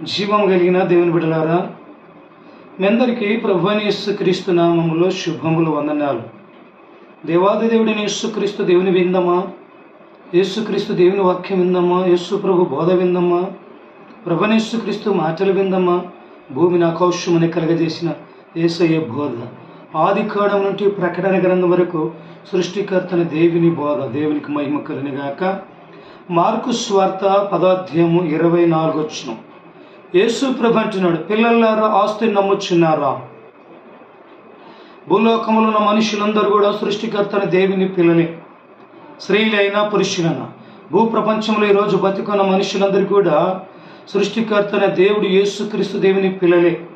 జీవం కలిగిన దేవుని బిడ్డలారా మీ అందరికీ ప్రభుని యేసుక్రీస్తు నామములో శుభములు వందనాలు. దేవాది దేవుడిని యేసుక్రీస్తు దేవుని విందమా? యేసుక్రీస్తు దేవుని వాక్యం విందమా? యేసు ప్రభు బోధ విందమా? ప్రభుని యేసుక్రీస్తు మాటలు విందమా? భూమిని ఆకౌష్యమని కలగజేసిన ఏసయ్య బోధ. ఆది కాడం నుండి ప్రకటన గ్రంథం వరకు సృష్టికర్తన దేవుని బోధ దేవునికి మహిమ కలినిగాక మార్కు స్వార్త పదాధ్యాయము ఇరవై నాలుగు వచ్చినాం యేసు ప్రభు అంటున్నాడు పిల్లలారా ఆస్తిని నమ్ముచున్నారా? భూలోకములో ఉన్న మనుషులందరూ కూడా సృష్టికర్తన దేవుని పిల్లలే స్త్రీలైనా పురుషులైనా. భూప్రపంచంలో ఈరోజు బతుకున్న మనుషులందరూ కూడా సృష్టికర్తన దేవుడు యేసుక్రీస్తు దేవుని పిల్లలే.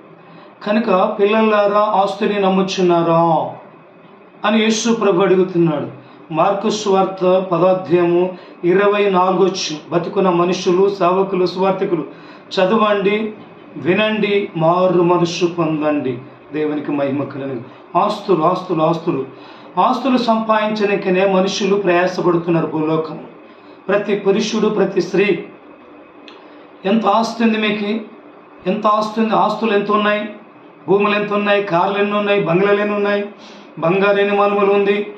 కనుక పిల్లలారా ఆస్తిని నమ్ముచున్నారా? అని యేసు ప్రభు అడుగుతున్నాడు. మార్కు స్వార్త పదాధ్యాయము ఇరవై నాలుగొచ్చు బతుకున్న మనుషులు సేవకులు స్వార్థకులు. చదవండి వినండి మారు మనుషు పొందండి. దేవునికి మహిమ కలిగి ఆస్తులు ఆస్తులు ఆస్తులు. ఆస్తులు సంపాదించడానికనే మనుషులు ప్రయాసపడుతున్నారు భూలోకం. ప్రతి పురుషుడు ప్రతి స్త్రీ. ఎంత ఆస్తి ఉంది మీకు? ఎంత ఆస్తి ఉంది? ఆస్తులు ఎంత ఉన్నాయి? భూములు ఎంత ఉన్నాయి? కార్లు ఎన్ని ఉన్నాయి? బంగ్లాలు ఎన్ని ఉన్నాయి? బంగారు ఎన్ని మనుమలు ఉంది?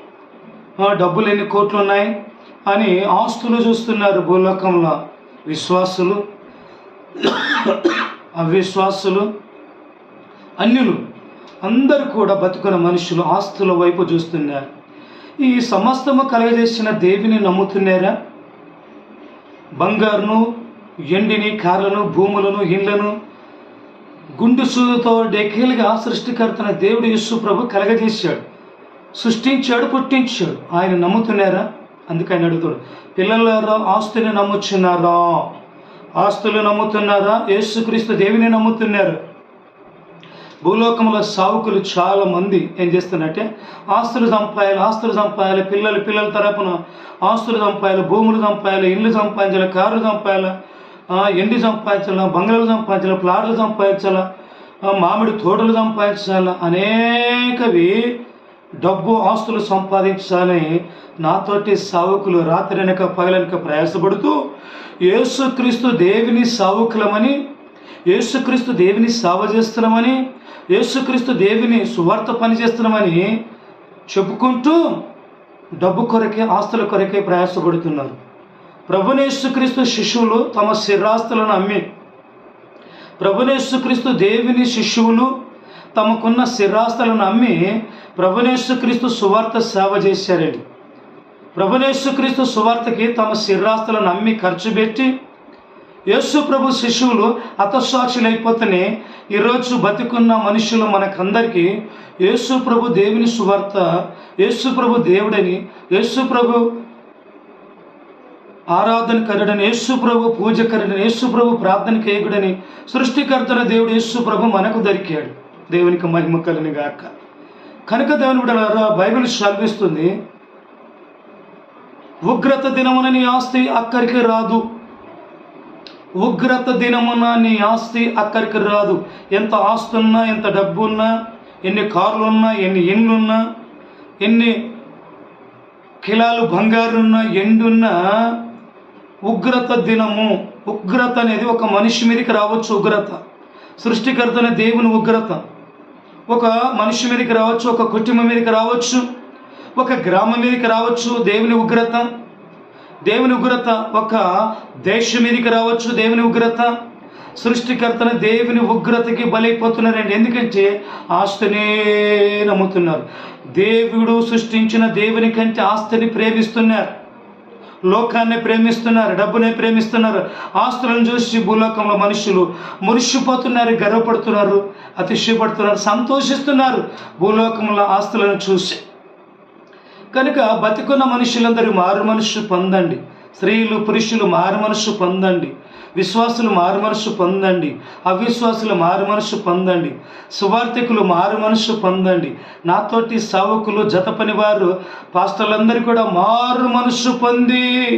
డబ్బులు ఎన్ని కోట్లు ఉన్నాయి అని ఆస్తులు చూస్తున్నారు భూలోకంలో. విశ్వాసులు అవిశ్వాసులు అన్యులు. అందరూ కూడా బతుకున్న మనుషులు ఆస్తుల వైపు చూస్తున్నారు. ఈ సమస్తము కలగజేసిన దేవిని నమ్ముతున్నారా? బంగారును ఎండిని కార్లను భూములను ఇండ్లను గుండు సూదుతో డెకేలుగా సృష్టికర్తన దేవుడు యేసు ప్రభు కలగజేశాడు. సృష్టించాడు పుట్టించాడు. ఆయన నమ్ముతున్నారా? అందుకే ఆయన అడుగుతాడు పిల్లలారా ఆస్తుని నమ్ముచున్నారా? ఆస్తులు నమ్ముతున్నారా? యేసుక్రీస్తు దేవిని నమ్ముతున్నారు. భూలోకంలో సావుకులు చాలామంది ఏం చేస్తున్నారంటే ఆస్తులు సంపాయాలి ఆస్తులు సంపాయాలి పిల్లలు పిల్లల తరపున ఆస్తులు సంపాయాలి భూములు సంపాయాలి ఇల్లు సంపాదించాలి కార్లు సంపాయాలి ఎండి సంపాదించాలా బంగ్లాలు సంపాదించాలా ప్లాట్లు సంపాదించాలా మామిడి తోటలు సంపాదించాలా అనేకవి డబ్బు ఆస్తులు సంపాదించాలని నాతోటి సావుకులు రాత్రి వెనక పగలనక ప్రయాసపడుతూ యేసుక్రీస్తు దేవిని సావుకులమని యేసుక్రీస్తు దేవిని సేవ చేస్తున్నామని యేసుక్రీస్తు దేవిని సువార్త పని చేస్తున్నామని చెప్పుకుంటూ డబ్బు కొరకే ఆస్తుల కొరకే ప్రయాసపడుతున్నారు. ప్రభునేసుక్రీస్తు శిష్యులు తమ శిరాస్తులను అమ్మి ప్రభునేసుక్రీస్తు దేవుని శిష్యువులు తమకున్న శిరాస్తులను అమ్మి ప్రభునేశ్వక్రీస్తు సువార్త సేవ చేశారండి. ప్రభునేశ్వక్రీస్తు సువార్తకి తమ శిరాస్తులను అమ్మి ఖర్చు పెట్టి యేసు ప్రభు శిశువులు హతసాక్షులైపోతేనే ఈరోజు బతికున్న మనుషులు మనకందరికీ యేసు ప్రభు దేవుని సువార్త యేసు ప్రభు దేవుడని యేసు ప్రభు ఆరాధన కరుడని యేసు ప్రభు పూజ కరుడని యేసు ప్రభు ప్రార్థన కేయకుడని సృష్టికర్తన దేవుడు యేసు ప్రభు మనకు దొరికాడు. దేవునికి మహిమ కలిని గాక కనుక దేవుని బిడ్డలారా బైబిల్ శ్రవిస్తుంది ఉగ్రత దినమున నీ ఆస్తి అక్కడికి రాదు. ఉగ్రత దినమున నీ ఆస్తి అక్కడికి రాదు. ఎంత ఆస్తి ఉన్నా ఎంత డబ్బు ఉన్నా ఎన్ని కార్లు ఉన్నా ఎన్ని ఇండ్లున్నా ఎన్ని కిలాలు బంగారున్నా ఎండున్నా ఉగ్రత దినము ఉగ్రత అనేది ఒక మనిషి మీదకి రావచ్చు ఉగ్రత. సృష్టికర్తనే దేవుని ఉగ్రత. ఒక మనిషి మీదకి రావచ్చు ఒక కుటుంబం మీదకి రావచ్చు ఒక గ్రామం మీదకి రావచ్చు దేవుని ఉగ్రత. దేవుని ఉగ్రత ఒక దేశం మీదకి రావచ్చు దేవుని ఉగ్రత. సృష్టికర్తన దేవుని ఉగ్రతకి బలైపోతున్నారండి. ఎందుకంటే ఆస్తినే నమ్ముతున్నారు. దేవుడు సృష్టించిన దేవుని కంటే ఆస్తిని ప్రేమిస్తున్నారు. లోకాన్ని ప్రేమిస్తున్నారు డబ్బునే ప్రేమిస్తున్నారు. ఆస్తులను చూసి భూలోకంలో మనుషులు మురిసిపోతున్నారు గర్వపడుతున్నారు అతిశయపడుతున్నారు సంతోషిస్తున్నారు. భూలోకంలో ఆస్తులను చూసి. కనుక బతికున్న మనుషులందరూ మారు మనసు పొందండి. స్త్రీలు పురుషులు మారు మనసు పొందండి. విశ్వాసులు మారుమనసు పొందండి. అవిశ్వాసులు మారుమనసు పొందండి. సువార్థికులు మారు మనసు పొందండి. నాతోటి సావకులు జత పనివారు పాస్టర్లందరూ కూడా మారు మనసు పొంది.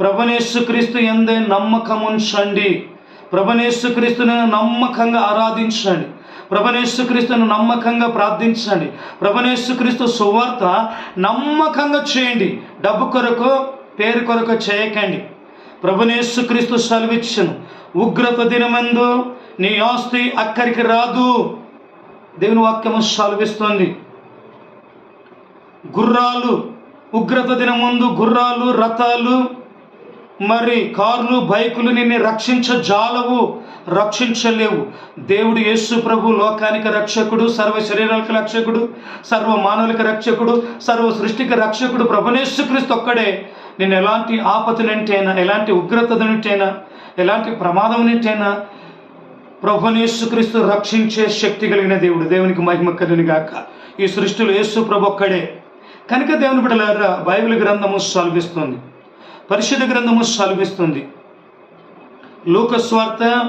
ప్రభనేశ్వక్రీస్తు ఎందే నమ్మకం ఉంచండి ప్రభనేశ్వక్రీస్తుని నమ్మకంగా ఆరాధించండి. ప్రభనేశ్వక్రీస్తును నమ్మకంగా ప్రార్థించండి. ప్రభనేశ్వక్రీస్తు సువార్త నమ్మకంగా చేయండి. డబ్బు కొరకు పేరు కొరకు చేయకండి. ప్రభునేసుక్రీస్తు సెలవిచ్చను. ఉగ్రత దినమందు నీ ఆస్తి అక్కడికి రాదు. దేవుని వాక్యము సెలవిస్తుంది. గుర్రాలు ఉగ్రత దినం ముందు గుర్రాలు రథాలు మరి కార్లు బైకులు నిన్ను రక్షించజాలవు రక్షించలేవు. దేవుడు యేసు ప్రభు లోకానికి రక్షకుడు సర్వ శరీరాలకు రక్షకుడు సర్వ మానవులకి రక్షకుడు సర్వ సృష్టికి రక్షకుడు ప్రభునేశ్వక్రీస్తు ఒక్కడే. నేను ఎలాంటి ఆపద నుంటైనా ఎలాంటి ఉగ్రత నుంటైనా ఎలాంటి ప్రమాదం నుంటైనా ప్రభునేశ్వక్రీస్తు రక్షించే శక్తి కలిగిన దేవుడు దేవునికి మహిమ కలిగిన గాక. ఈ సృష్టిలో యేసు ప్రభు ఒక్కడే. కనుక దేవుని బిడ్డలారా బైబిల్ గ్రంథము సెలవిస్తుంది. పరిశుద్ధ గ్రంథము సెలవిస్తుంది. లోకస్వార్థ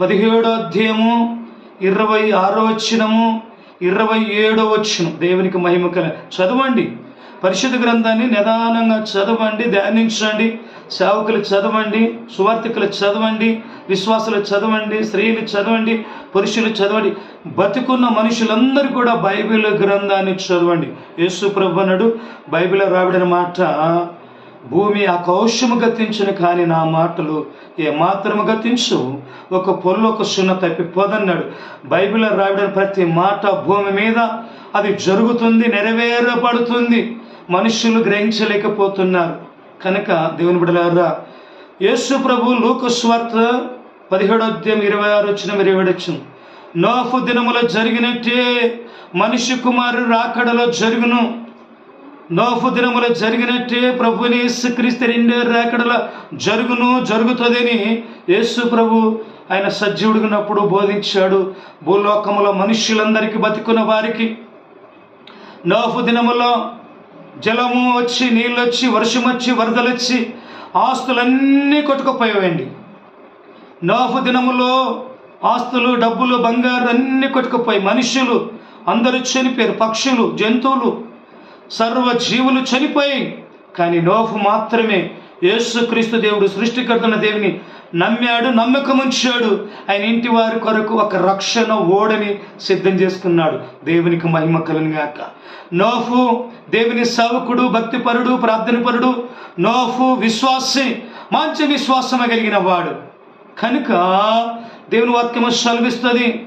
పదిహేడో అధ్యాయము ఇరవై ఆరో వచ్చినము ఇరవై ఏడో వచ్చిన దేవునికి మహిమ కల చదవండి. పరిశుద్ధ గ్రంథాన్ని నిదానంగా చదవండి ధ్యానించండి సేవకులు చదవండి సువార్థికులు చదవండి విశ్వాసులు చదవండి స్త్రీలు చదవండి పురుషులు చదవండి బతికున్న మనుషులందరూ కూడా బైబిల్ గ్రంథాన్ని చదవండి. యేసు ప్రభు బైబిల్ రాబడిన మాట భూమి ఆ కౌశము గతించును కానీ నా మాటలు ఏ మాత్రము గతించు. ఒక పొల్లు ఒక సున్న తప్పిపోదన్నాడు. బైబిల్ రాబడిన ప్రతి మాట భూమి మీద అది జరుగుతుంది నెరవేరబడుతుంది. మనుషులు గ్రహించలేకపోతున్నారు. కనుక దేవుని బిడలారా యేసు ప్రభు లూకు స్వార్త పదిహేడోద్యం ఇరవై ఆరు వచ్చిన ఇరవై వచ్చిన నోఫు దినములో జరిగినట్టే మనిషి కుమారు రాకడలో జరుగును. నోఫు దినములో జరిగినట్టే ప్రభుని యేసుక్రీస్తు రెండే రాకడల జరుగును జరుగుతుందని యేసు ప్రభు ఆయన సజీవుడిగినప్పుడు బోధించాడు. భూలోకములో మనుష్యులందరికీ బతుకున్న వారికి నోఫు దినములో జలము వచ్చి నీళ్ళు వచ్చి వర్షం వచ్చి వరదలు వచ్చి ఆస్తులన్నీ కొట్టుకుపోయాయండి. నోఫు దినములో ఆస్తులు డబ్బులు బంగారు అన్నీ కొట్టుకుపోయి మనుషులు అందరూ చనిపోయారు. పక్షులు జంతువులు సర్వ జీవులు చనిపోయి కానీ నోఫు మాత్రమే యేసుక్రీస్తు దేవుడు సృష్టికర్తన దేవుని నమ్మాడు నమ్మకం ఉంచాడు ఆయన ఇంటి వారి కొరకు ఒక రక్షణ ఓడని సిద్ధం చేసుకున్నాడు దేవునికి మహిమ కలుగాక నోఫు దేవుని సేవకుడు భక్తిపరుడు ప్రార్థనపరుడు. నోఫు విశ్వాసి మంచి విశ్వాసం కలిగిన వాడు. కనుక దేవుని వాక్యము సెలవిస్తుంది.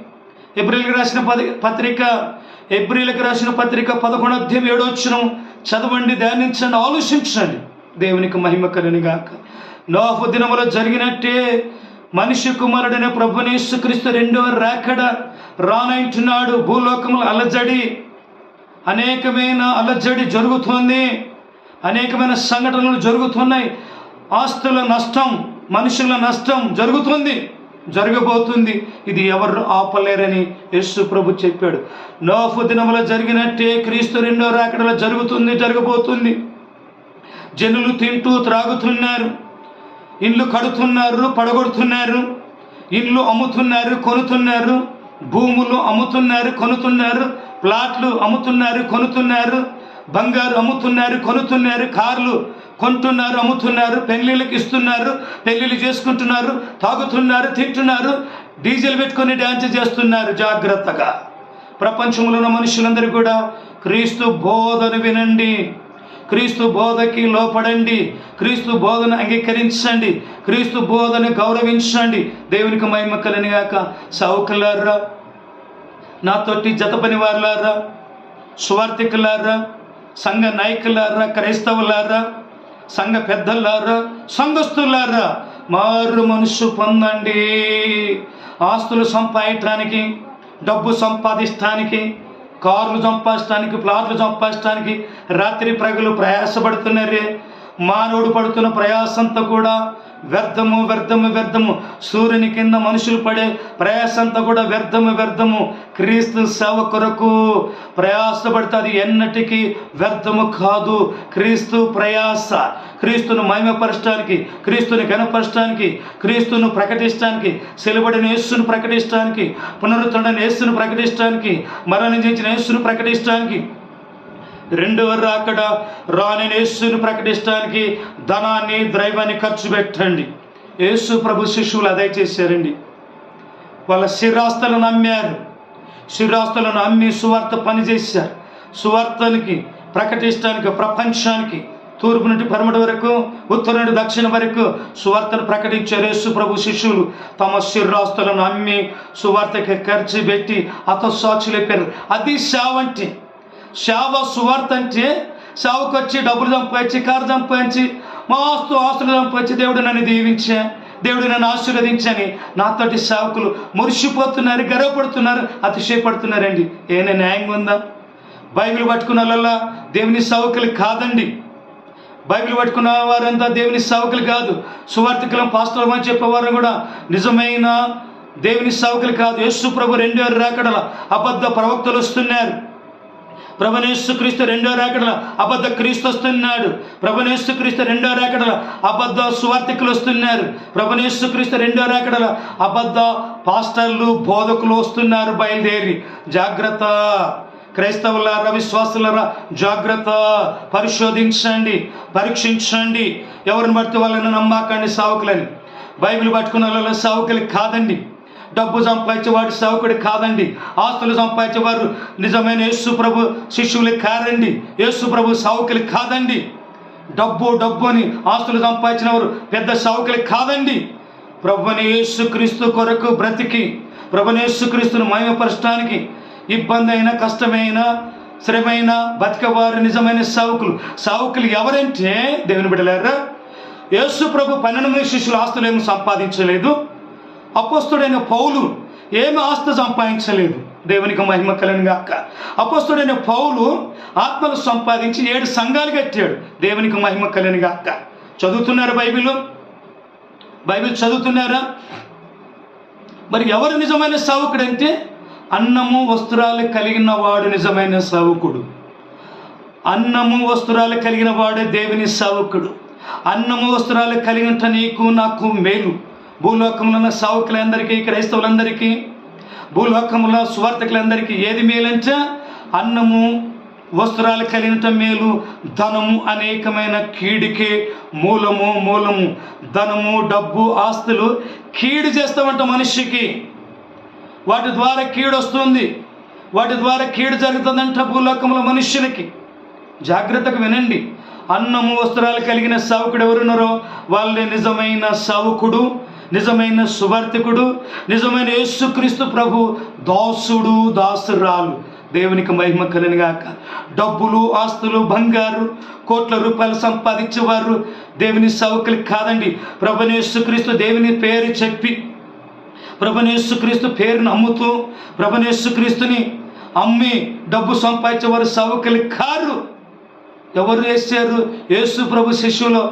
ఏప్రిల్కి రాసిన పది పత్రిక ఏప్రిల్కి రాసిన పత్రిక పదకొండు అధ్యయం ఏడో వచ్చిన చదవండి ధ్యానించండి ఆలోచించండి. దేవునికి మహిమ కలునిగాక నోహు దినములో జరిగినట్టే మనిషి కుమారుడైన ప్రభునేశ్వక్రీస్తు రెండవ రాకడ రానంటున్నాడు భూలోకములు అలజడి అనేకమైన అలజడి జరుగుతుంది. అనేకమైన సంఘటనలు జరుగుతున్నాయి. ఆస్తుల నష్టం మనుషుల నష్టం జరుగుతుంది. జరగబోతుంది. ఇది ఎవరు ఆపలేరని యేసు ప్రభు చెప్పాడు. నోఫు దినములో జరిగినట్టే క్రీస్తు రెండో రాకడలో జరుగుతుంది జరగబోతుంది. జనులు తింటూ త్రాగుతున్నారు. ఇండ్లు కడుతున్నారు పడగొడుతున్నారు ఇండ్లు అమ్ముతున్నారు కొనుతున్నారు భూములు అమ్ముతున్నారు కొనుతున్నారు ప్లాట్లు అమ్ముతున్నారు కొనుతున్నారు బంగారు అమ్ముతున్నారు కొనుతున్నారు కార్లు కొంటున్నారు అమ్ముతున్నారు పెళ్ళిళ్ళకి ఇస్తున్నారు పెళ్ళిళ్ళు చేసుకుంటున్నారు తాగుతున్నారు తింటున్నారు డీజిల్ పెట్టుకొని డ్యాన్స్ చేస్తున్నారు జాగ్రత్తగా. ప్రపంచంలో ఉన్న మనుషులందరూ కూడా క్రీస్తు బోధన వినండి. క్రీస్తు బోధకి లోపడండి. క్రీస్తు బోధన అంగీకరించండి. క్రీస్తు బోధన గౌరవించండి. దేవునికి మహిమ కలిగాక సౌకులారా నాతోటి జత పని వారులారా సువార్థికులారా సంఘ నాయకులారా క్రైస్తవులారా సంఘ పెద్దలారా సంఘస్థులారా మారు మనసు పొందండి. ఆస్తులు సంపాదించడానికి డబ్బు సంపాదించడానికి కార్లు సంపాదించడానికి ప్లాట్లు సంపాదించడానికి రాత్రి ప్రజలు ప్రయాసపడుతున్నారే. మానవుడు పడుతున్న ప్రయాసంతా కూడా వ్యర్థము వ్యర్థము వ్యర్థము. సూర్యుని కింద మనుషులు పడే ప్రయాసంతా కూడా వ్యర్థము వ్యర్థము. క్రీస్తు సేవ కొరకు ప్రయాసపడితే అది ఎన్నటికీ వ్యర్థము కాదు. క్రీస్తు ప్రయాస. క్రీస్తును మహిమపరచడానికి క్రీస్తుని గణపరచడానికి క్రీస్తును ప్రకటించడానికి సెలబడిన యేస్సును ప్రకటించడానికి పునరుద్ధరణ యేస్సును ప్రకటించడానికి మరణించిన యేస్సును ప్రకటించడానికి రెండవ రాకడ రాని యేసుని ప్రకటించడానికి ధనాన్ని ద్రైవాన్ని ఖర్చు పెట్టండి. యేసు ప్రభు శిష్యులు అదే చేశారండి. వాళ్ళ శిరాస్తులను అమ్మారు శిరాస్తులను అమ్మి సువార్త పనిచేశారు. సువార్తనికి ప్రకటించడానికి ప్రపంచానికి తూర్పు నుండి పరమటి వరకు ఉత్తరం నుండి దక్షిణ వరకు సువార్తను ప్రకటించారు యేసు ప్రభు శిష్యులు. తమ శిరాస్తులను అమ్మి సువార్తకి ఖర్చు పెట్టి అతసాక్షులైపోయారు అది శావంటి అంటే సేవ సువార్త అంటే సేవకు వచ్చి డబ్బులు సంపాదించి కారు సంపాదించి మా ఆస్తు ఆస్తులు సంపాదించి దేవుడు నన్ను దీవించే దేవుడు నన్ను ఆశీర్వదించని నాతోటి సేవకులు మురిసిపోతున్నారు గర్వపడుతున్నారు అతిశయపడుతున్నారండి. ఏమైనా న్యాయంగా ఉందా? బైబిల్ పట్టుకున్న దేవుని సేవకులు కాదండి. బైబిల్ పట్టుకున్న వారంతా దేవుని సేవకులు కాదు. సువార్థికులం పాస్టర్ అని చెప్పేవారు కూడా నిజమైన దేవుని సేవకులు కాదు. యేసు ప్రభు రెండో రాకడల అబద్ధ ప్రవక్తలు వస్తున్నారు. ప్రభనేసు క్రీస్తు రెండో రాకడల అబద్ధ క్రీస్తు వస్తున్నాడు ప్రభనేసు క్రీస్తు రెండో రాకడల అబద్ధ సువార్థికులు వస్తున్నారు ప్రభనేసు క్రీస్తు రెండో రాకడల అబద్ధ పాస్టర్లు బోధకులు వస్తున్నారు. బయలుదేరి. జాగ్రత్త. క్రైస్తవులారా విశ్వాసులారా జాగ్రత్త. పరిశోధించండి. పరీక్షించండి. ఎవరిని బట్టి వాళ్ళని నమ్మకండి సావుకులని. బైబిల్ పట్టుకున్న వాళ్ళ సావుకులు కాదండి. డబ్బు సంపాదించేవాడు సేవకుడు కాదండి. ఆస్తులు సంపాదించేవారు నిజమైన యేసు ప్రభు శిష్యులు కాదండి యేసు ప్రభు కాదండి. డబ్బు డబ్బు అని ఆస్తులు సంపాదించిన వారు పెద్ద సావుకులు కాదండి. ప్రభుని యేసుక్రీస్తు కొరకు బ్రతికి ప్రభుని యేసుక్రీస్తును మయమపరచడానికి ఇబ్బంది అయినా కష్టమైన శ్రమైన బతికవారు నిజమైన సావుకులు సావుకులు ఎవరంటే దేవుని బిడలేరా యేసు ప్రభు పన్నెండు మంది శిష్యులు ఆస్తులు ఏమి సంపాదించలేదు. అపోస్తుడైన పౌలు ఏమి ఆస్తి సంపాదించలేదు? దేవునికి మహిమ కలను గాక. అపోస్తుడైన పౌలు ఆత్మలు సంపాదించి ఏడు సంఘాలు కట్టాడు. దేవునికి మహిమ కలను గాక. చదువుతున్నారు బైబిల్? బైబిల్ చదువుతున్నారా? మరి ఎవరు నిజమైన సావుకుడు అంటే అన్నము వస్త్రాలు కలిగిన వాడు నిజమైన సావుకుడు. అన్నము వస్త్రాలు కలిగిన వాడే దేవుని సావుకుడు. అన్నము వస్త్రాలు కలిగినట నీకు నాకు మేలు. భూలోకంలో ఉన్న సావుకులందరికీ క్రైస్తవులందరికీ భూలోకంలో స్వార్థకులందరికీ ఏది మేలంటే? అన్నము వస్త్రాలు కలిగినట మేలు ధనము అనేకమైన కీడికి మూలము మూలము. ధనము డబ్బు ఆస్తులు కీడు చేస్తామంట మనిషికి. వాటి ద్వారా కీడు వస్తుంది. వాటి ద్వారా కీడు జరుగుతుందంట భూలోకంలో మనుష్యులకి. జాగ్రత్తగా వినండి. అన్నము వస్త్రాలు కలిగిన సావుకుడు ఎవరున్నారో? వాళ్ళే నిజమైన సావుకుడు. నిజమైన సువర్తికుడు నిజమైన యేసుక్రీస్తు ప్రభు దాసుడు దాసురాలు. దేవునికి మహిమ కలినగాక డబ్బులు ఆస్తులు బంగారు కోట్ల రూపాయలు సంపాదించేవారు దేవుని సౌకులు కాదండి. ప్రభునేసుక్రీస్తు దేవుని పేరు చెప్పి ప్రభునేసుక్రీస్తు పేరును అమ్ముతూ ప్రభునేసుక్రీస్తుని అమ్మి డబ్బు సంపాదించేవారు సౌకలి కారు. ఎవరు వేసారు యేసు ప్రభు శిష్యులో.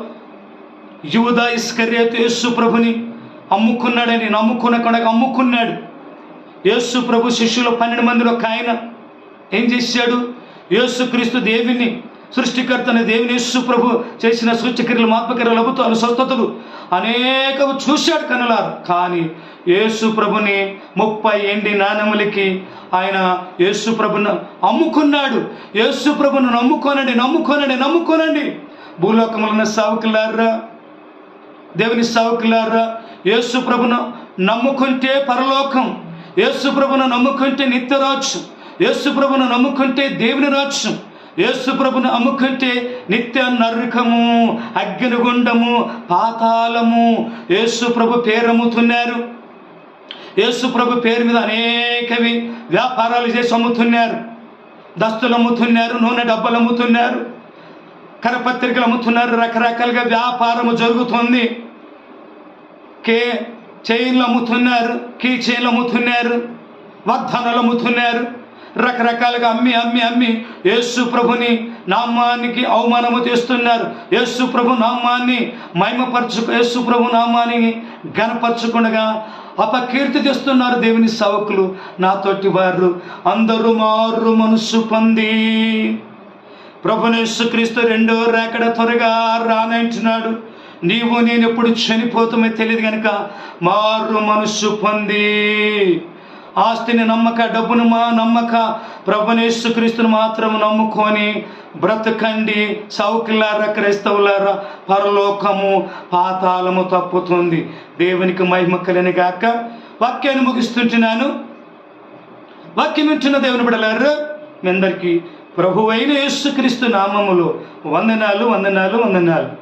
యువదా ఇస్కర్యత యేసు ప్రభుని అమ్ముకున్నాడని నమ్ముకున్న అమ్ముకున్నాడు. యేసు ప్రభు శిష్యులు పన్నెండు మందిలో ఒక ఆయన ఏం చేశాడు? యేసుక్రీస్తు దేవిని సృష్టికర్తని దేవుని యేసు ప్రభు చేసిన సూచక్రియలు మాత్మక్రియలు అద్భుతాలు స్వస్థతలు అనేకము చూశాడు కనులారు. కానీ యేసు ప్రభుని ముప్పై ఎండి నాణములకి ఆయన యేసు ప్రభును అమ్ముకున్నాడు. యేసు ప్రభును నమ్ముకోనండి నమ్ముకోనండి నమ్ముకోనండి. భూలోకములున్న సావుకులారా దేవుని సావుకులారా యేసు ప్రభును నమ్ముకుంటే పరలోకం యేసు ప్రభును నమ్ముకుంటే నిత్యరాజ్యం యేసు ప్రభును నమ్ముకుంటే దేవుని రాజ్యం యేసు ప్రభును అమ్ముకుంటే నిత్య నరకము అగ్నిగుండము పాతాళము. యేసు ప్రభు పేరు అమ్ముతున్నారు యేసు ప్రభు పేరు మీద అనేకవి వ్యాపారాలు చేసి అమ్ముతున్నారు దస్తులు అమ్ముతున్నారు నూనె డబ్బలు అమ్ముతున్నారు కరపత్రికలు అమ్ముతున్నారు రకరకాలుగా వ్యాపారము జరుగుతుంది. కే చైన్లు అమ్ముతున్నారు కీ చైన్లు అమ్ముతున్నారు వర్ధనలు అమ్ముతున్నారు రకరకాలుగా అమ్మి అమ్మి అమ్మి యేసు ప్రభుని నామానికి అవమానము తెస్తున్నారు యేసు ప్రభు నామాన్ని మహిమపరచు యేసు ప్రభు నామాన్ని గనపరచుకుండగా అపకీర్తి తెస్తున్నారు దేవుని సవకులు. నాతోటి వారు అందరూ మారు మనసు పొంది. ప్రభునేసు క్రీస్తు రెండో రేకడ త్వరగా రానంటున్నాడు నీవు నేను ఎప్పుడు చనిపోతామో తెలియదు కనుక మారు మనసు పొంది. ఆస్తిని నమ్మక డబ్బును మా నమ్మక ప్రభునేసు క్రీస్తుని మాత్రం నమ్ముకొని బ్రతకండి. సౌకులారా క్రైస్తవులారా పరలోకము పాతాళము తప్పుతుంది. దేవునికి మహిమ కలిని గాక వాక్యాన్ని ముగిస్తుంటున్నాను. వాక్యం ఇచ్చిన దేవుని బిడలారు మీ అందరికీ ప్రభువైన యేసుక్రీస్తు నామములో వందనాలు వందనాలు వందనాలు.